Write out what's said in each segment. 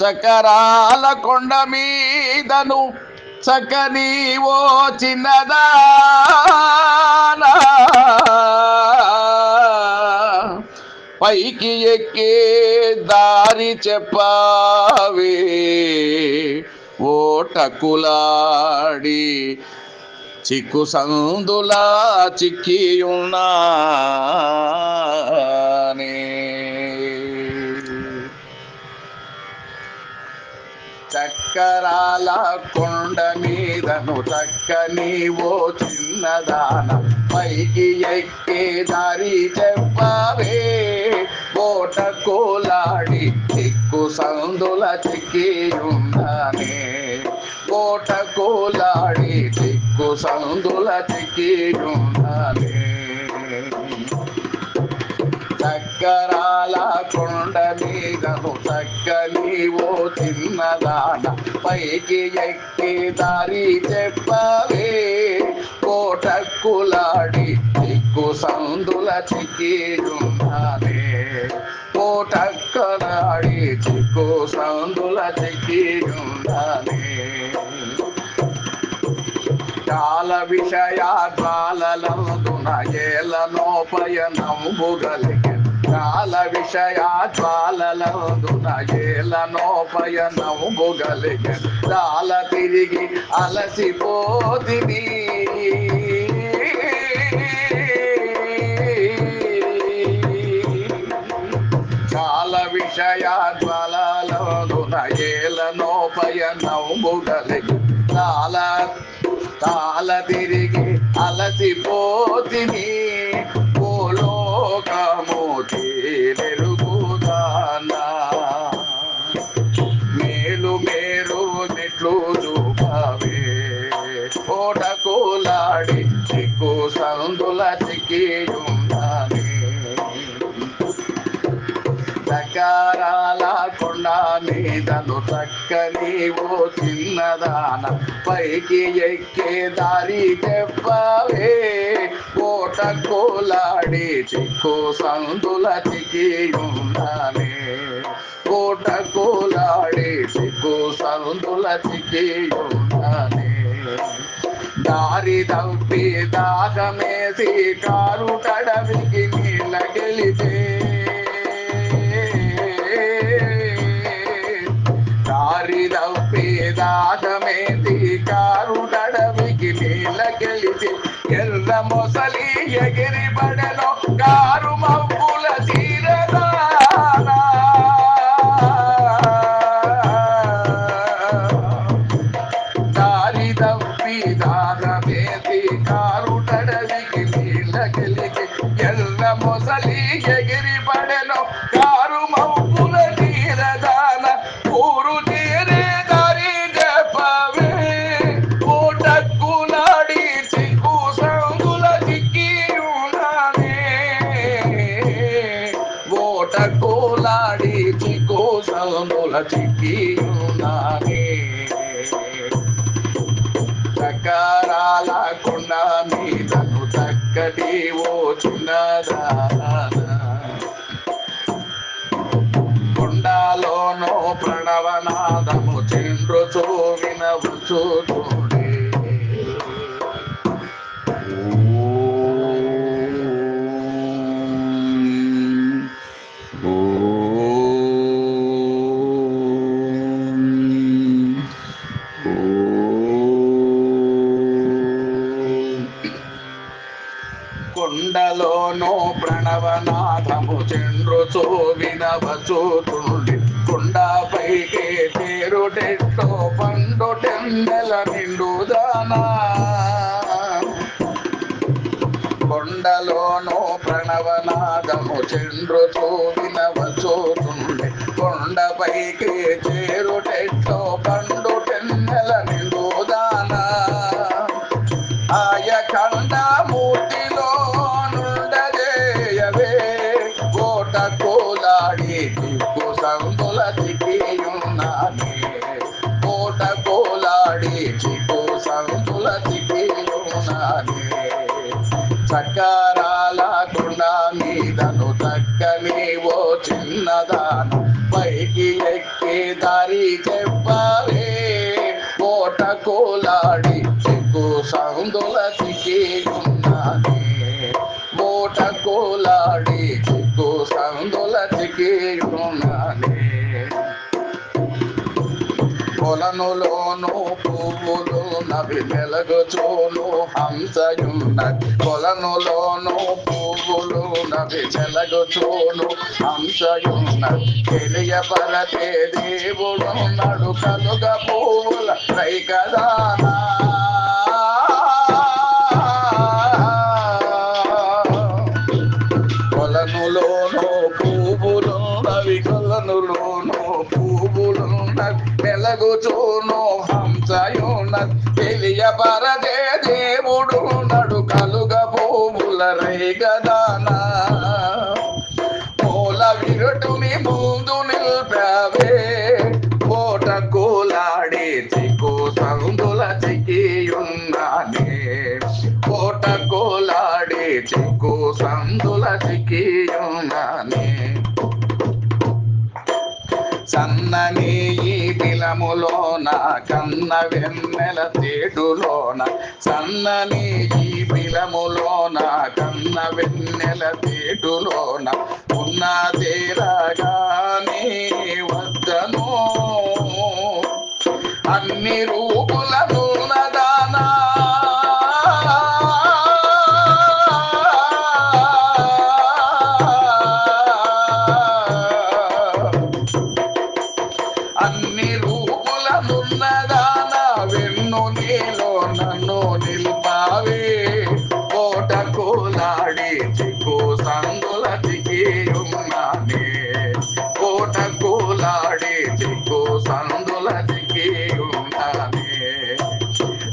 చకరాల కొండ మీదను చకని ఓ చిన్నదానా. పైకి ఎక్కే దారి చెప్పావే ఓటకులాడి చిక్కు సందులా చిక్కియున్నానే. చక్కరాల కొండ మీదను చక్కని ఓ చిన్నదాన పైకి ఎక్కే దారి చెప్పవే. ఓట కోలాడి చిక్కు సందుల చిక్కియున్నానే కోట కోలాడి చిక్కు సందుల చిక్కియున్నానే చక్కరాల కొండ మీదను చక్కని ఓ చిన్నదాన పైకి ఎక్కి దారి చెప్పవే. కోట కులాడి చిక్కు సందుల చిక్కియున్నానే కోట కలాడి చిక్కు సందుల చిక్కియున్నానే కాల విషయ జ్వాలలందున ఏలనోపయనంబుగలిగే కాల విషయ జ్వాలలందున ఏలనోపయనంబుగలిగే చాల తిరిగి అలసిపోతిని. కాల విషయ జ్వాలలందున ఏలనోపయనంబుగలిగే చాల తాల తిరిగి అలసిపోతిని. చకారాల కొండ మీదను చక్కని ఓ చిన్నదాన పైకి ఎక్కే దారి చెప్పవే కోట కోలాడి చిక్కు సందుల చిక్కియున్నానే కోట కోలాడి చిక్కు సందుల చిక్కియున్నానే దారి తప్పి దాగమేసి కారు కడవికి నీళ్ళ గెలిచే దారి తప్పి దాగమేసి కారు తడవికి నీళ్ళ గెలిచి ఎర్ర మొసలి ఎగిరి పడను కారు మబ్బుల చీరదానా దారి తప్పి దాగమేసి కారు తడవికి సంగుల చిక్కి ఉన్నానే చకరాల కొండ మీదను చక్కటి ఓ చిన్నదాన కొండలోనో ప్రణవనాదము చూ చూవిన చూడే కొండలోనో ప్రణవనాథము చంద్రు చోవిన కొండ కొండపైకి చేరుటెట్టో పండు టెండెల నిండుదానా కొండలోనో ప్రణవనాదము చంద్రు చూవిన వచూతుండే కొండపైకి చేరుటెట్టో పండు కోట కోలాడి చిక్కు సందుల దిగియున్నానే చక్కరాల కొండ మీదను చక్కని ఓ చిన్నదాన పైకి పైకి ఎక్కి దారి చెప్పవే కోట కోలాడి చిక్కు సందుల చికి ఉన్నానే కోట కోలాడి కొలనులోను పువ్వులు నవి మెలగుచూను హంసయున్నది. కొలనులోను పువ్వులు నవి మెలగుచూను హంసయున్నది. తెలియపరతే దేవుడు నడు కలుగ పువ్వుల రైకదానా. కొలనులోను మెలగుచూను హంసయున్న తెలియబరదే దేవుడు నడు కలుగ భూముల రేగదాన. మూల విరుటుని ముందు నిల్పావే. కోట కోలాడి చిక్కు సందుల చికియున్నానే కోట కోలాడి చిక్కు సందుల చికియున్నానే సన్నని ఈ కన్న వెన్నెల తేడులోన సన్నని ఈ బిలములోన కన్న వెన్నెల తేడులోన ఉన్న తేరగానే వద్దను. అన్ని రూ కోలాడి చిక్కు సందుల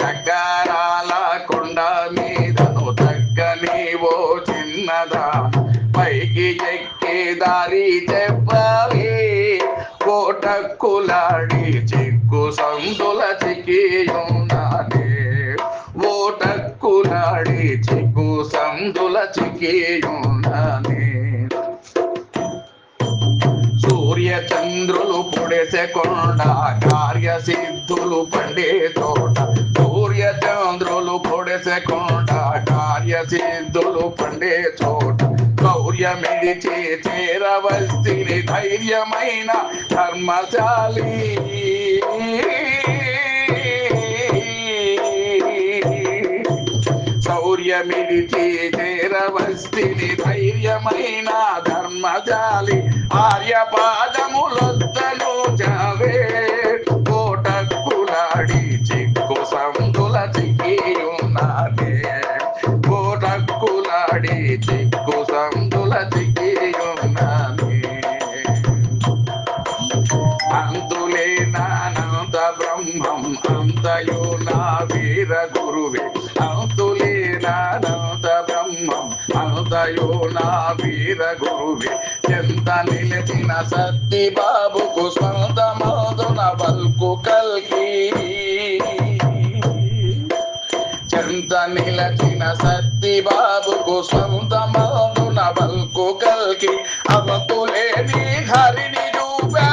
చక్కరాల కొండ మీదను తగ్గని ఓ చిన్నదా. పైకి ఎక్కి దారి చెప్పాలి. కోట కులాడి చిక్కు సందుల చికియున్నానే ఓట కులాడి చిక్కు సందుల చికియున్నానే చంద్రులు పొడిసే కొండ కార్య సిద్ధులు పండే తోట. సూర్య చంద్రులు పొడిసే కొండ కార్య సిద్ధులు పండే చోట గౌర్య మిడిచి చేరవస్తిని ధైర్యమైన ధర్మశాలి. శౌర్యమిడిచి చేరవస్తిని ధైర్యమైన ధర్మజాలి ఆర్య పాదములొద్దను జావే కోట కులాడి చిక్కు సందుల చిక్కియున్నదే కోట కులాడి చిక్కు సందుల చిక్కియున్నదే అంతులేనానంద బ్రహ్మం అంతయు నా వీర గురువే. అంతు అంతులేనానంద బ్రహ్మం అనుతయో నా వీర గురువి. ఎంత నిలిచిన సత్తి బాబుకు స్వంత మధున బల్కు కల్కి. చెంత నిలచిన సత్తి బాబుకు సొంత మధున బల్కు కల్కి. అవతులేని హరిని చూపా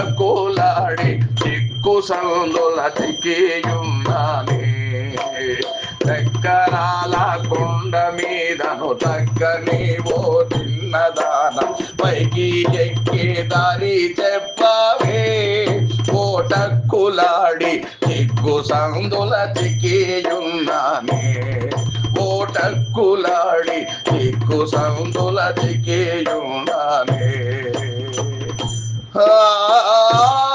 కోలాడి చిక్కు సందుల చిక్కియున్నానే. చక్కరాల కొండ మీదను చక్కని ఓ చిన్నదాన పైకి ఎక్కి దారి చెప్పవే. ఓటక్కులాడి చిక్కు సందుల చిక్కియున్నానే. ఓటక్కులాడి చిక్కు సందుల చిక్కియున్నానే ఆ